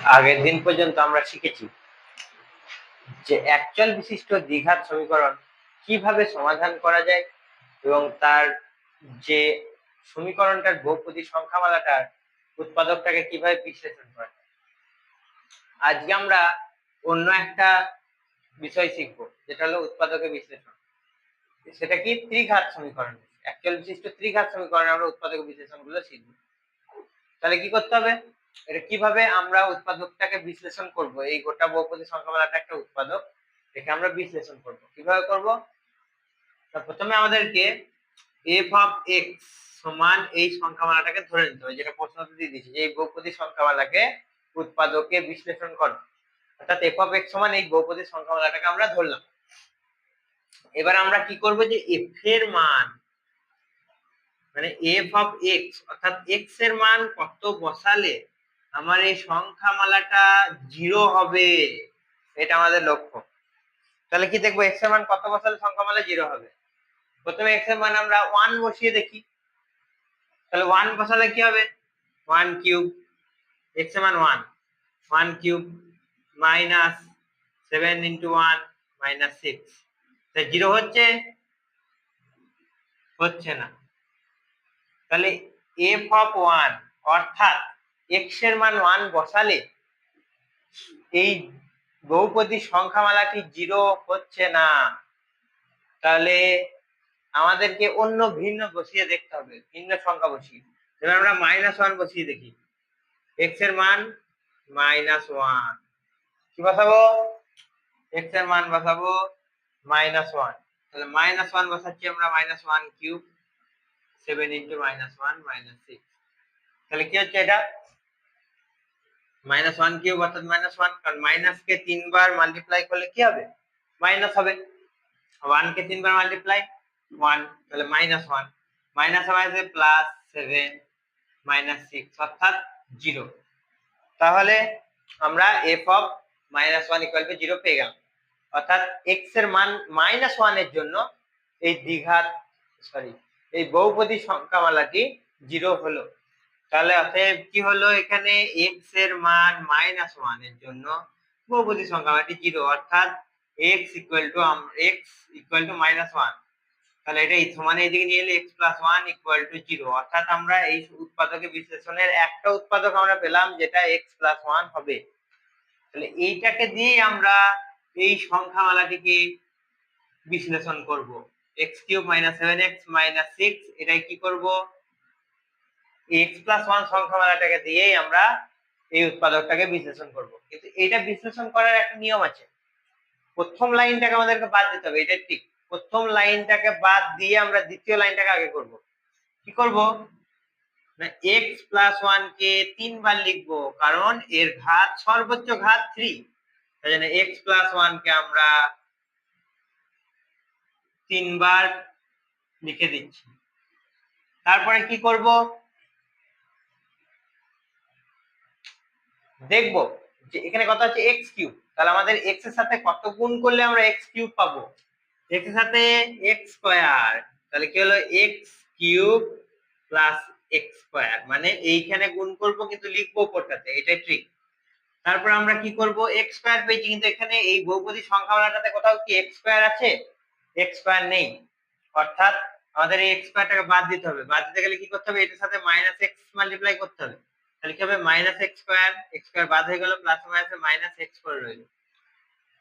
আগের দিন পর্যন্ত আমরা শিখেছি যে অ্যাকচুয়াল বিশিষ্ট দ্বিঘাত সমীকরণ কীভাবে সমাধান করা যায় এবং তার যে সমীকরণটার বহুপদী সংখ্যামালাটার উৎপাদকটাকে কীভাবে বিশ্লেষণ করা যায়। আজকে আমরা অন্য একটা বিষয় শিখব, যেটা হলো উৎপাদকের বিশ্লেষণ। সেটা কি? ত্রিঘাত সমীকরণ। অ্যাকচুয়াল বিশিষ্ট ত্রিঘাত সমীকরণে আমরা উৎপাদক বিশ্লেষণগুলো শিখব। তাহলে কি করতে হবে? এটা কীভাবে আমরা উৎপাদকটাকে বিশ্লেষণ করব? এই গোটা বহুপদী সংখ্যামালাটা একটা উৎপাদক, একে আমরা বিশ্লেষণ করব। কীভাবে করব? প্রথমে আমাদেরকে এফ অফ এক্স সমান এই সংখ্যামালাটাকে ধরে নিতে হবে, যেটা প্রশ্নতে দিয়ে দিয়েছি, যে এই বহুপদী সংখ্যামালাকে উৎপাদকে বিশ্লেষণ করো। অর্থাৎ এফ অফ এক্স সমান এই বহুপদী সংখ্যামালাটাকে আমরা ধরলাম। এবার আমরা কি করব যে এফ এর মান মানে এফ অফ এক্স অর্থাৎ এক্সের মান কত বসালে আমার এই সংখ্যামালাটা জিরো হবে, এটা আমাদের লক্ষ্য। তাহলে কি দেখব এক্সের মান কত বসালে সংখ্যামালা? জিরো হবে। প্রথমে এক্সের মান আমরা ওয়ান বসিয়ে দেখি। তাহলে ওয়ান বসালে কি হবে? ওয়ান কিউব এক্সের মান one one cube minus seven into one minus six zero হচ্ছে? হচ্ছে না। তাহলে এফ অফ ওয়ান অর্থাৎ এক্সের মান ওয়ান বসালে এই বহুপদী সংখ্যামালাটি জিরো হচ্ছে না। তাহলে আমাদেরকে অন্য ভিন্ন বসিয়ে দেখতে হবে, ভিন্ন সংখ্যা বসিয়ে। আমরা মাইনাস ওয়ান বসিয়ে দেখি। এক্সের মান মাইনাস ওয়ান কি বসাবো? এক্সের মান বসাবো মাইনাস ওয়ান তাহলে মাইনাস ওয়ান বসাচ্ছি আমরা minus one cube seven into minus one minus six তাহলে কি হচ্ছে এটা? মাইনাস ওয়ান কিউব অর্থাৎ মাইনাস ওয়ান কারণ মাইনাস কে তিনবার মাল্টিপ্লাই করলে কি হবে? মাইনাস হবে। ওয়ান কে তিনবার মাল্টিপ্লাই ওয়ান তাহলে মাইনাস ওয়ান মাইনাস মাইনাসে প্লাস সেভেন মাইনাস সিক্স অর্থাৎ জিরো তাহলে আমরা F of minus one equal to zero পেয়ে গেলাম। অর্থাৎ এক্সের মান মাইনাস ওয়ানের জন্য এই দ্বিঘাত সরি এই বহুপদী সংখ্যামালাটি জিরো হলো। তাহলে অতএব কি হলো? এখানে এক্সের মান মাইনাস ওয়ানের জন্য বহুপদী সংখ্যামালাটি জিরো অর্থাৎ x equal to x equal to minus one তাহলে এটা সমান এইদিকে নিয়ে এলে x plus one equal to zero অর্থাৎ আমরা এই উৎপাদকের বিশ্লেষণের একটা উৎপাদক আমরা পেলাম যেটা এক্স প্লাস ওয়ান হবে। তাহলে এইটাকে দিয়ে আমরা এই সংখ্যামালাটিকে বিশ্লেষণ করব। X cube minus seven x minus six এটাই কি করব? এক্স প্লাস ওয়ান সংখ্যামালাটাকে দিয়েই আমরা এই উৎপাদকটাকে বিশ্লেষণ করব। কিন্তু এটা বিশ্লেষণ করার একটা নিয়ম আছে। প্রথম লাইনটাকে আমাদেরকে বাদ দিতে হবে, এটা ঠিক। প্রথম লাইনটাকে বাদ দিয়ে আমরা দ্বিতীয় লাইনটাকে আগে করব। কি করব? না এক্স প্লাস ওয়ান কে তিনবার লিখব, কারণ এর ঘাত সর্বোচ্চ ঘাত থ্রি তাই জন্য এক্স প্লাস ওয়ান কে আমরা তিনবার লিখে দিচ্ছি। তারপরে কি করব? দেখব যে এখানে কত আছে এক্স কিউব তাহলে আমাদের এক্সের সাথে কত গুণ করলে আমরা এক্স কিউব পাবো? এক্সের সাথে এক্স স্কোয়ার তাহলে কি হলো? X cube plus x square মানে এইখানে গুণ করব কিন্তু লিখব উপরটাতে, এটাই ট্রিক তারপর আমরা কি করব? এক্স স্কোয়ার পেয়েছি, কিন্তু এখানে এই বহুপদী সংখ্যামালাটাতে কোথাও কি এক্স স্কোয়ার আছে? এক্স স্কোয়ার নেই। অর্থাৎ আমাদের এই এক্স স্কোয়ারটাকে বাদ দিতে হবে। বাদ দিতে গেলে কি করতে হবে? এটার সাথে এক্স মাল্টিপ্লাই করতে হবে। তাহলে কি হবে minus x square x square বাদ হয়ে গেল প্লাস মাইনাসে মাইনাস এক্স করে রইল।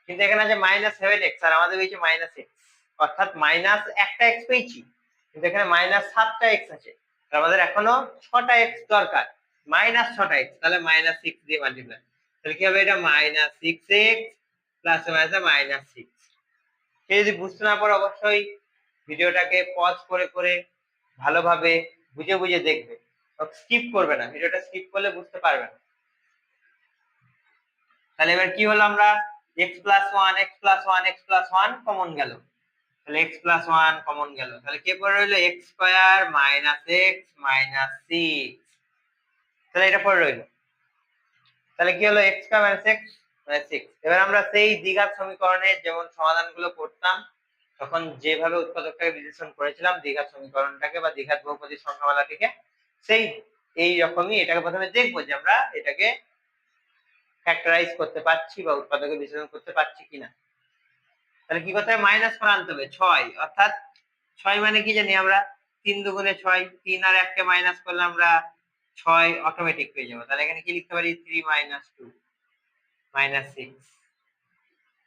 কিন্তু এখানে আছে মাইনাস সেভেন এক্স আর আমাদের পেয়েছি মাইনাস এক্স অর্থাৎ মাইনাস একটা এক্স পেয়েছি, কিন্তু এখানে মাইনাস সাতটা এক্স আছে। আমাদের এখনও ছটা এক্স দরকার। মাইনাস ছটা এক্স তাহলে মাইনাস সিক্স দিয়ে মাল্টিপ্লাই তাহলে কি হবে এটা? মাইনাস সিক্স এক্স প্লাস মাইনাসে মাইনাস সিক্স সে যদি বুঝতে না পারো অবশ্যই ভিডিওটাকে পজ করে করে ভালোভাবে বুঝে বুঝে দেখবে। স্কিপ করবে না। ভিডিওটা স্কিপ করলে বুঝতে পারবে না। তাহলে এবার কি হলো আমরা? X plus one x plus one x plus one common গেল। তাহলে এক্স প্লাস ওয়ান কমন গেল। তাহলে কে পড়ে রইল? X square minus x minus six তাহলে এটা পড়ে রইল। তাহলে কি হলো? X square minus x six এবার আমরা সেই দ্বিঘাত সমীকরণের যেমন সমাধানগুলো করতাম, তখন যেভাবে উৎপাদকটাকে বিশ্লেষণ করেছিলাম, দ্বিঘাত সমীকরণটাকে বা দ্বিঘাত বহুপদী সংখ্যামালাটিকে সেই এই রকমই এটাকে প্রথমে দেখব যে আমরা এটাকে ফ্যাক্টরাইজ করতে পারছি বা উৎপাদকে বিশ্লেষণ করতে পারছি কিনা। তাহলে কি করতে হবে? মাইনাস করে আনতে হবে, ছয়। অর্থাৎ ছয় মানে কি জানি আমরা? তিন দুগুণে ছয়, তিন আর এককে মাইনাস করলে আমরা ছয় অটোমেটিক পেয়ে যাব। তাহলে এখানে কি লিখতে পারি? Three minus two minus six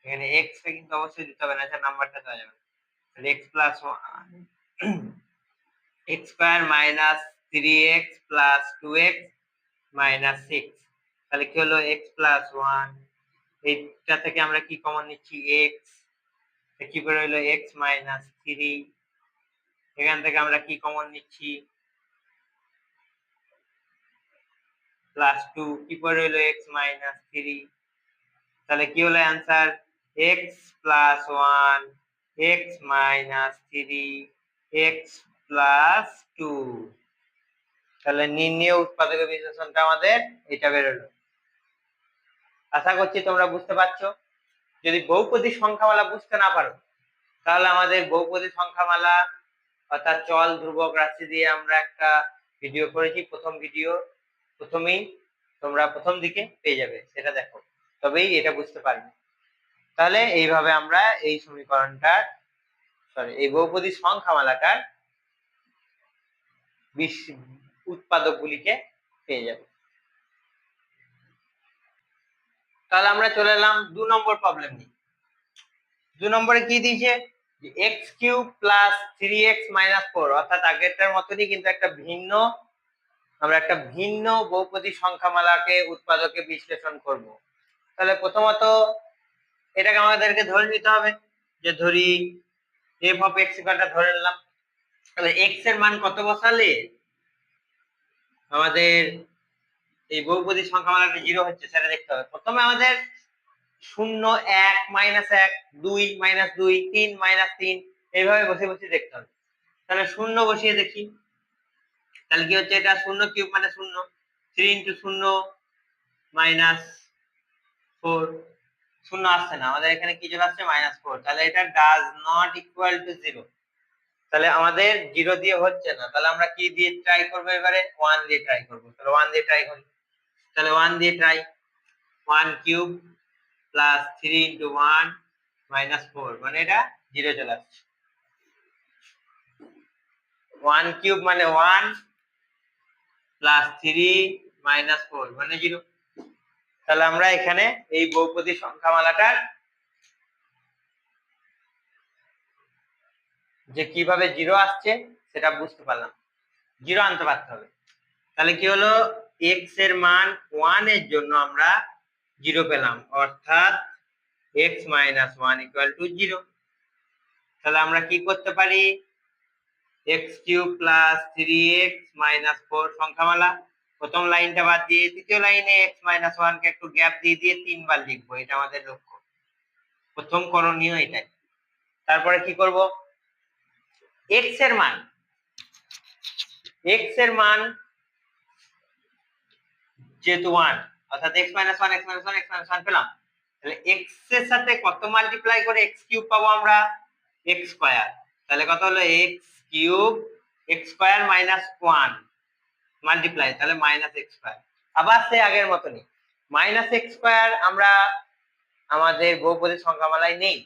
এখানে এক্স কিন্তু অবশ্যই দিতে হবে না নাম্বারটা দেওয়া যাবে তাহলে x plus one x square minus three x plus two x minus six তাহলে কি হলো? এক্স প্লাস ওয়ান এইটা থেকে আমরা কি কমন নিচ্ছি? এক্স কি করে হলো? এক্স মাইনাস থ্রি এখান থেকে আমরা কি কমন নিচ্ছি? প্লাস টু কি পরে হলো? এক্স মাইনাস থ্রি তাহলে কি হলো answer x plus one x minus three x plus two তাহলে নির্ণয় উৎপাদক বিশ্লেষণটা আমাদের এটা বেরোলো। আশা করছি তোমরা বুঝতে পারছ। যদি বহুপদী সংখ্যামালা বুঝতে না পারো, তাহলে আমাদের বহুপদী সংখ্যামালা অর্থাৎ চল, ধ্রুবক রাশি দিয়ে আমরা একটা ভিডিও করেছি, প্রথম ভিডিও প্রথমেই তোমরা প্রথম দিকে পেয়ে যাবে, সেটা দেখো। তবেই এটা বুঝতে পারবে। তাহলে এইভাবে আমরা এই সমীকরণটার সরি এই বহুপদী সংখ্যামালাটার উৎপাদকগুলিকে পেয়ে যাবে। তাহলে আমরা চলে এলাম দু নম্বর প্রবলেম নিয়ে। দু নম্বরে কি দিয়েছে? X cube plus three x minus four অর্থাৎ আগেরটার মতনই কিন্তু একটা ভিন্ন, আমরা একটা ভিন্ন সংখ্যামালাকে উৎপাদকে বিশ্লেষণ করব। তাহলে প্রথমত এটাকে আমাদেরকে ধরে নিতে হবে, যে ধরি এফ অফ এক্স ধরে নিলাম। তাহলে এক্সের মান কত বসালে? আমাদের এই বহুপদী সংখ্যা সংখ্যামালাটা জিরো হচ্ছে, সেটা দেখতে হবে। প্রথমে আমাদের শূন্য এক মাইনাস এক, দুই মাইনাস দুই, তিন মাইনাস তিন, এইভাবে বসে বসে দেখতে হবে। তাহলে শূন্য বসিয়ে দেখি। তাহলে কি হচ্ছে? এটা শূন্য কিউব মানে শূন্য। থ্রি ইন্টু শূন্য মাইনাস ফোর শূন্য আসছে না। আমাদের এখানে কি চলে আসছে? মাইনাস ফোর তাহলে এটা does not equal to zero তাহলে আমাদের জিরো দিয়ে হচ্ছে না। তাহলে আমরা কি দিয়ে ট্রাই করব এবারে? ওয়ান দিয়ে ট্রাই করব। তাহলে ওয়ান দিয়ে ট্রাই করি। তাহলে ওয়ান দিয়ে try one cube plus three into one minus four মানে এটা জিরো চলে আসছে। ওয়ান কিউব মানে one plus three minus four মানে জিরো তাহলে আমরা এখানে এই বহুপদী সংখ্যামালাটার যে কীভাবে জিরো আসছে সেটা বুঝতে পারলাম। জিরো আনতে পারতে হবে। তাহলে কি হলো? এক্সের মান ওয়ানের জন্য আমরা জিরো পেলাম। অর্থাৎ x minus one equal to zero তাহলে আমরা কি করতে পারি? X cube plus three x minus four সংখ্যামালা। প্রথম লাইনটা বাদ দিয়ে দ্বিতীয় লাইনে এক্স মাইনাস ওয়ান কে একটু গ্যাপ দিয়ে দিয়ে তিনবার লিখব। এটা আমাদের লক্ষ্য। প্রথম করণীয় এটাই। তারপরে কি করব? এক্সের মান। এক্সের মান যেহেতু ওয়ান অর্থাৎ x minus one x minus one x minus one পেলাম। তাহলে এক্সের সাথে কত মাল্টিপ্লাই করে এক্স কিউব পাবো আমরা? এক্স স্কোয়ার তাহলে কত হলো? X cube x square minus one multiply তাহলে মাইনাস এক্স স্কোয়ার আবার সে আগের মতনই। মাইনাস এক্স স্কোয়ার আমরা আমাদের বহুপদী সংখ্যামালায় নেই।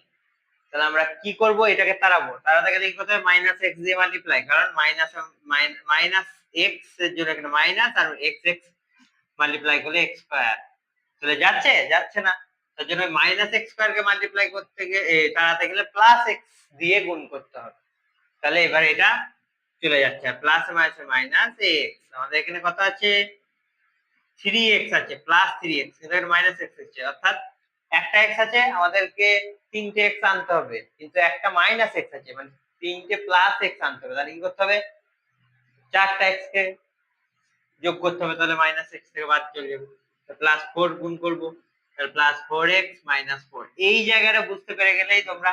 তাহলে আমরা কি করব? এটাকে তাড়াবো। তাড়াতে গেলে কি করতে হবে মাইনাস এক্স দিয়ে মাল্টিপ্লাই কারণ মাইনাস মাইনাস এক্সের জন্য এখানে মাইনাস আর এক্স এক্স মাল্টিপ্লাই করলে এক্স স্কোয়ার তাহলে যাচ্ছে? যাচ্ছে না। তার জন্য মাইনাস এক্স স্কোয়ার কে মাল্টিপ্লাই করতে গেলে তাড়াতে গেলে প্লাস এক্স দিয়ে গুণ করতে হবে। তাহলে এবার এটা চলে যাচ্ছে। প্লাস মাইনাস মাইনাস এক্স আমাদের এখানে কত আছে? থ্রি এক্স আছে। প্লাস থ্রি এক্স কিন্তু মাইনাস এক্স আছে অর্থাৎ একটা এক্স আছে আমাদেরকে তিনটে এক্স আনতে হবে, কিন্তু একটা মাইনাস এক্স আছে মানে তিনটে প্লাস এক্স আনতে হবে। তাহলে কি করতে হবে? চারটা এক্স কে যোগ করতে হবে, তাহলে মাইনাস এক্স থেকে বাদ চলে যাবে। প্লাস ফোর গুণ করব plus four x minus four এই জায়গাটা বুঝতে পেরে গেলেই তোমরা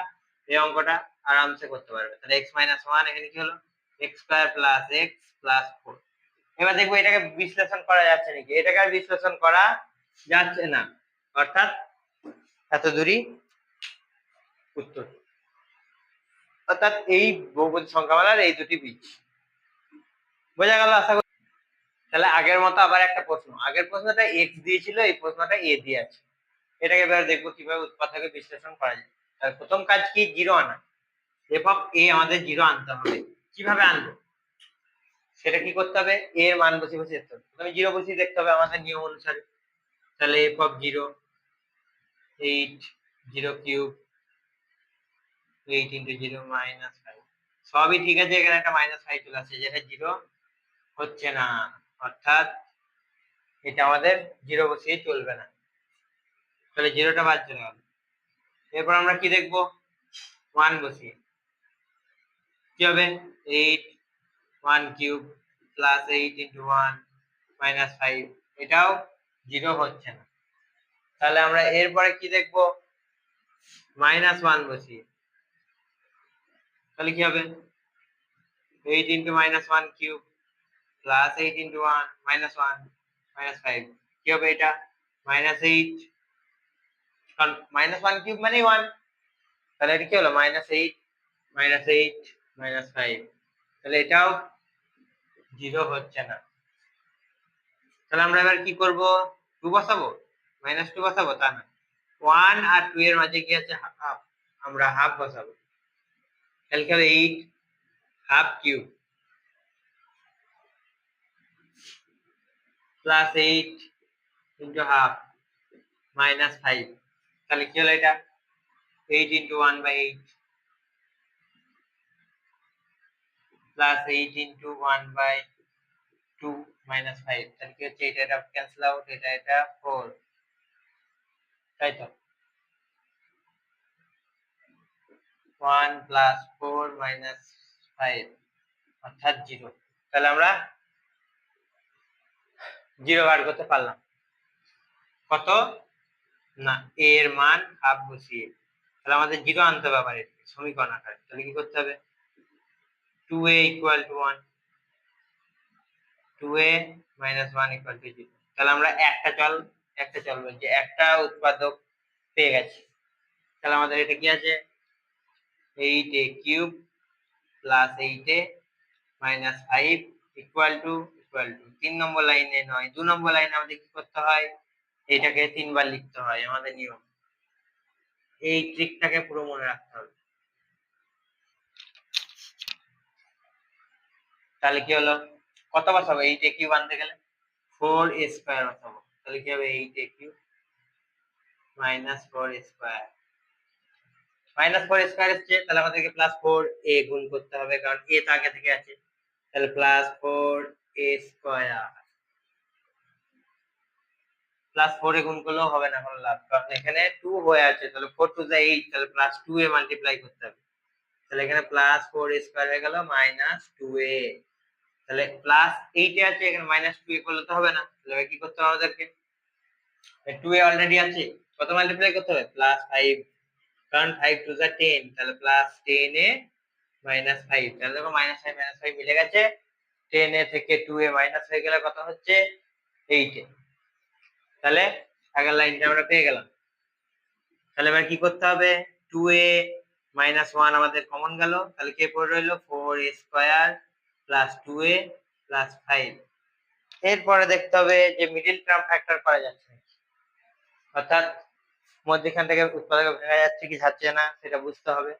এই অঙ্কটা আরামসে করতে পারবে। তাহলে এক্স মাইনাস ওয়ান এখানে কি হলো? X square plus x plus four এবার দেখব এটাকে বিশ্লেষণ করা যাচ্ছে নাকি? এটাকে আর বিশ্লেষণ করা যাচ্ছে না। অর্থাৎ এত দূরই উত্তর। অর্থাৎ এই বহুপদী সংখ্যামালার এই দুটি বীজ। বোঝা গেল আশা করি? তাহলে আগের মতো আবার একটা প্রশ্ন। আগের প্রশ্নটা এক্স দিয়েছিল, এই প্রশ্নটা এ দিয়ে আছে। এটাকে এবার দেখব কীভাবে উৎপাদকে বিশ্লেষণ করা যায়। তাহলে প্রথম কাজ কি? জিরো আনা। এফ অফ এ আমাদের জিরো আনতে হবে। কীভাবে আনব? সেটা কি করতে হবে? এ এর মান বসে বসে দেখতে হবে। প্রথমে জিরো বসিয়ে দেখতে হবে আমাদের নিয়ম অনুসারে। তাহলে F of zero eight zero cube eight into zero minus five সবই ঠিক আছে, এখানে একটা মাইনাস ফাইভ চলে আসছে যেটা জিরো হচ্ছে না। অর্থাৎ এটা আমাদের জিরো বসিয়ে চলবে না। তাহলে জিরোটা বাদ চলে গেল। এরপর আমরা কি দেখব? ওয়ান বসিয়ে। কি হবে? Eight one cube plus eight into one minus five এটাও জিরো হচ্ছে না। তাহলে আমরা এরপরে কি দেখব? মাইনাস ওয়ান বসিয়ে। তাহলে কি হবে? Eight into minus one cube plus eight into one minus one minus five কি হবে এটা? মাইনাস এইট কারণ মাইনাস কিউব মানে ওয়ান তাহলে এটা কি হলো? Minus eight minus eight minus five তাহলে এটাও জিরো হচ্ছে না। তাহলে আমরা এবার কি করব? টু বসাবো? মাইনাস টু বসাবো? তা না। ওয়ান আর টু এর মাঝে কি আছে? হাফ আমরা হাফ বসাবো। তাহলে কি হবে eight half cube plus eight into half minus five তাহলে কি হলো এটা eight into one by eight plus eight into one by two minus five তাহলে কি হচ্ছে এটা এটা ক্যান্সেল আউট এটা এটা ফোর তাই তো one plus four minus five অর্থাৎ জিরো তাহলে আমরা জিরো বার করতে পারলাম। কত? না এর মান হাফ বসিয়ে। তাহলে আমাদের জিরো আনতে হবে আবার সমীকরণ আকারে। তাহলে কি করতে হবে? Two a equal to one two a minus one equal zero তাহলে আমরা একটা চল একটা চল বলছি একটা উৎপাদক পেয়ে গেছি। তাহলে আমাদের এটা কি আছে? Eight a cube plus eight a minus five equal to equal to তিন নম্বর লাইনে নয়। দু নম্বর লাইনে আমাদের কি করতে হয়? এটাকে তিনবার লিখতে হয় আমাদের নিয়ম। এই ট্রিকটাকে পুরো মনে রাখতে হবে। তাহলে কি হলো? কত বসাবো এইট এ কিউব আনতে গেলে? ফোর স্কোয়ার বসাবো তাহলে কি হবে? Eight a cube minus four square minus four square এসছে তাহলে আমাদেরকে প্লাস ফোর এ গুণ করতে হবে, কারণ এ তো আগে থেকে আছে। তাহলে plus four a square plus four a গুণ করলেও হবে না, কোনো লাভ। কারণ এখানে টু হয়ে আছে, তাহলে ফোর টু যা এইট তাহলে প্লাস টু এ মাল্টিপ্লাই করতে হবে। তাহলে এখানে প্লাস ফোর স্কোয়ার হয়ে গেল মাইনাস টু এ তাহলে প্লাস এইট এ আছে, এখানে মাইনাস টু এ করলে তো হবে না। তাহলে কি করতে হবে আমাদেরকে? টু এ অলরেডি আছে, কত মাল্টিপ্লাই করতে হবে? প্লাস ফাইভ কারণ ফাইভ টু যা টেন তাহলে plus ten a minus five তাহলে দেখো মাইনাস ফাইভ মাইনাস ফাইভ মিলে গেছে। টেন এ থেকে টু এ মাইনাস হয়ে গেলে কত হচ্ছে? Eight a. তাহলে আগের লাইনটা আমরা পেয়ে গেলাম। তাহলে এবার কি করতে হবে? টু এ মাইনাস ওয়ান আমাদের কমন গেল। তাহলে কে পড়ে রইল? Four a square plus two a plus five এরপরে দেখতে হবে যে মিডিল টার্ম ফ্যাক্টর করা যাচ্ছে। অর্থাৎ মধ্যখান থেকে উৎপাদক ভেঙে যাচ্ছে কি যাচ্ছে না, সেটা বুঝতে হবে।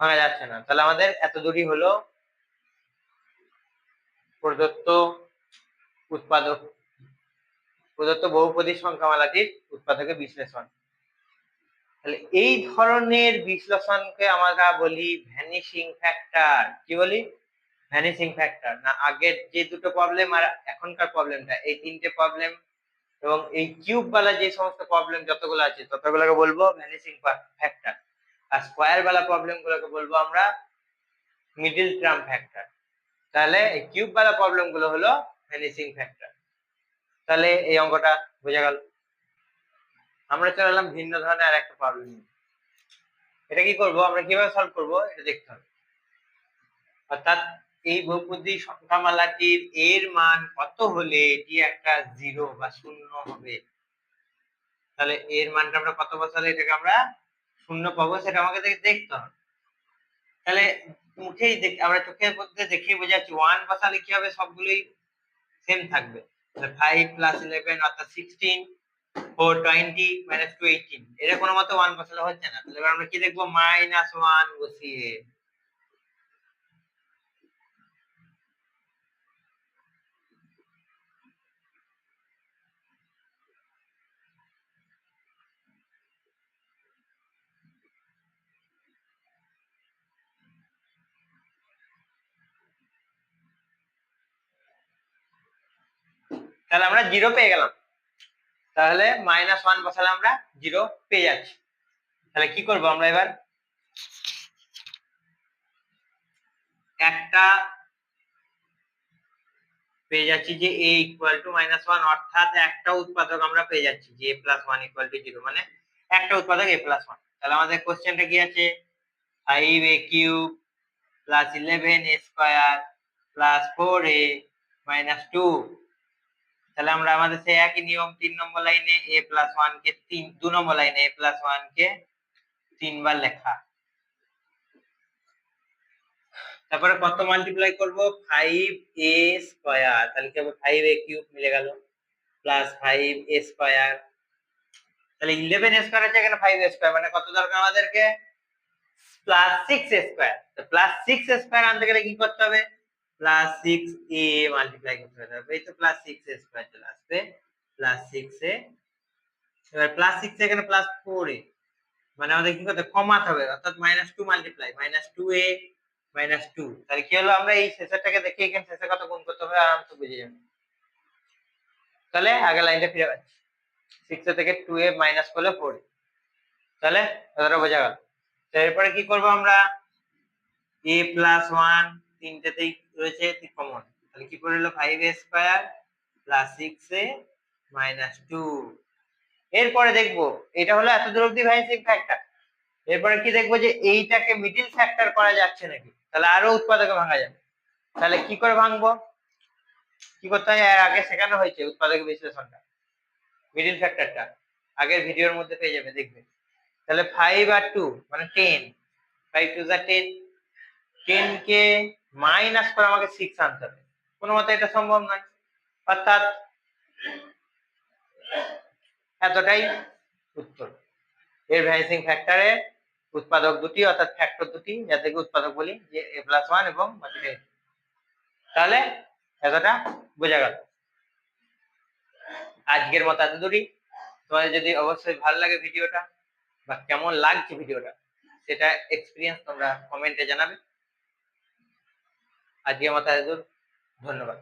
ভাঙা যাচ্ছে না। তাহলে আমাদের এত দূরই হলো প্রদত্ত উৎপাদক, প্রদত্ত বহুপদী সংখ্যামালাটির উৎপাদকের বিশ্লেষণ। তাহলে এই ধরনের বিশ্লেষণকে আমরা বলি ভ্যানিশিং ফ্যাক্টর কি বলি? ভ্যানিশিং ফ্যাক্টর না, আগের যে দুটো প্রবলেম আর এখনকার প্রবলেমটা এই তিনটে প্রবলেম এবং এই কিউব বালা যে সমস্ত প্রবলেম যতগুলো আছে, ততগুলোকে বলব ভ্যানিশিং ফ্যাক্টর আর স্কোয়ার বালা প্রবলেম গুলোকে বলব আমরা মিডিল টার্ম ফ্যাক্টর তাহলে এই কিউব বালা প্রবলেমগুলো হলো ভ্যানিশিং ফ্যাক্টর তাহলে এই অঙ্কটা বোঝা গেল। আমরা চলে এলাম ভিন্ন ধরনের আর একটা প্রবলেম এটা কি করব? আমরা কীভাবে সলভ করব? এটা দেখতে হবে। অর্থাৎ এই বহুপদী সংখ্যামালাটির এর মান কত হলে এটি একটা জিরো বা শূন্য হবে? তাহলে এর মানটা আমরা কত বসালে এটাকে আমরা শূন্য পাবো সেটা আমাকে দেখে দেখতে হবে। তাহলে মুখেই দেখ, আমরা চোখের মধ্যে দেখিয়ে বোঝাচ্ছি ওয়ান বসালে কি হবে? সবগুলোই সেম থাকবে। ফাইভ প্লাস ইলেভেন অর্থাৎ sixteen four twenty minus two eighteen এটা কোনো মতো ওয়ান বসালে হচ্ছে না। তাহলে আমরা কি দেখব? মাইনাস ওয়ান বসিয়ে তাহলে আমরা জিরো পেয়ে গেলাম। তাহলে মাইনাস ওয়ান বসালে আমরা জিরো পেয়ে যাচ্ছি। তাহলে কি করব আমরা এবার? একটা পেয়ে যাচ্ছি যে a equal to minus one অর্থাৎ একটা উৎপাদক আমরা পেয়ে যাচ্ছি যে a plus one equal to zero মানে একটা উৎপাদক এ প্লাস ওয়ান তাহলে আমাদের কোশ্চেনটা কি আছে? Five a cube plus eleven a square plus four a minus two তাহলে আমরা আমাদের সেই একই নিয়ম তিন নম্বর লাইনে এ প্লাস ওয়ান কে তিন, দু নম্বর লাইনে এ প্লাস ওয়ান কে তিনবার লেখা। তারপরে কত মাল্টিপ্লাই করব? ফাইভ এ স্কোয়ার তাহলে কি ফাইভ এ কিউব মিলে গেল। প্লাস ফাইভ এ স্কোয়ার তাহলে ইলেভেন স্কোয়ার আছে এখানে ফাইভ স্কোয়ার মানে কত দরকার আমাদেরকে? Plus six square plus six square আনতে গেলে কি করতে হবে? প্লাস সিক্স এ মাল্টিপ্লাই করতে হবে। এই তো প্লাস সিক্স এ স্কোয়ার চলে আসবে। প্লাস সিক্স এ এবার প্লাস সিক্স এখানে প্লাস ফোর এ মানে আমাদের কি করতে? কমাতে হবে। অর্থাৎ minus two multiply minus two a minus two তাহলে কি হলো? আমরা এই শেষেরটাকে দেখে এখানে শেষে কত গুণ করতে হবে আরামসে বুঝে যাবে। তাহলে আগে লাইনটা ফিরে পাচ্ছি। সিক্স থেকে টু এ মাইনাস করলে ফোর তাহলে বোঝা গেল। এরপরে কি করব আমরা? এ প্লাস ওয়ান তিনটেতেই রয়েছে কমন তাহলে কি করে হলো five a square plus six a minus two এরপরে দেখব, এটা হলো এত দূর অব্দি ভ্যানিসিং ফ্যাক্টর এরপরে কি দেখব যে এইটাকে মিডিল ফ্যাক্টর করা যাচ্ছে নাকি? তাহলে আরও উৎপাদকে ভাঙা যাবে। তাহলে কি করে ভাঙবো? কি করতে হয়? আগে শেখানো হয়েছে উৎপাদক বিশ্লেষণটা। মিডিল ফ্যাক্টরটা আগের ভিডিওর মধ্যে পেয়ে যাবে, দেখবে। তাহলে ফাইভ আর টু মানে টেন ফাইভ টু যা টেন টেন কে মাইনাস করে আমাকে সিক্স আনতে হবে। কোনো মতে এটা সম্ভব নয়। অর্থাৎ এতটাই উত্তর। এর ভ্যানিসিং ফ্যাক্টরে উৎপাদক দুটি, অর্থাৎ ফ্যাক্টর দুটি যাদেরকে উৎপাদক বলি, যে এ প্লাস ওয়ান এবং তাহলে এতটা বোঝা গেল। আজকের মতো এত দূরই তোমাদের যদি অবশ্যই ভালো লাগে ভিডিওটা বা কেমন লাগছে ভিডিওটা, সেটা এক্সপিরিয়েন্স তোমরা কমেন্টে জানাবে। আজকের আমার ধন্যবাদ।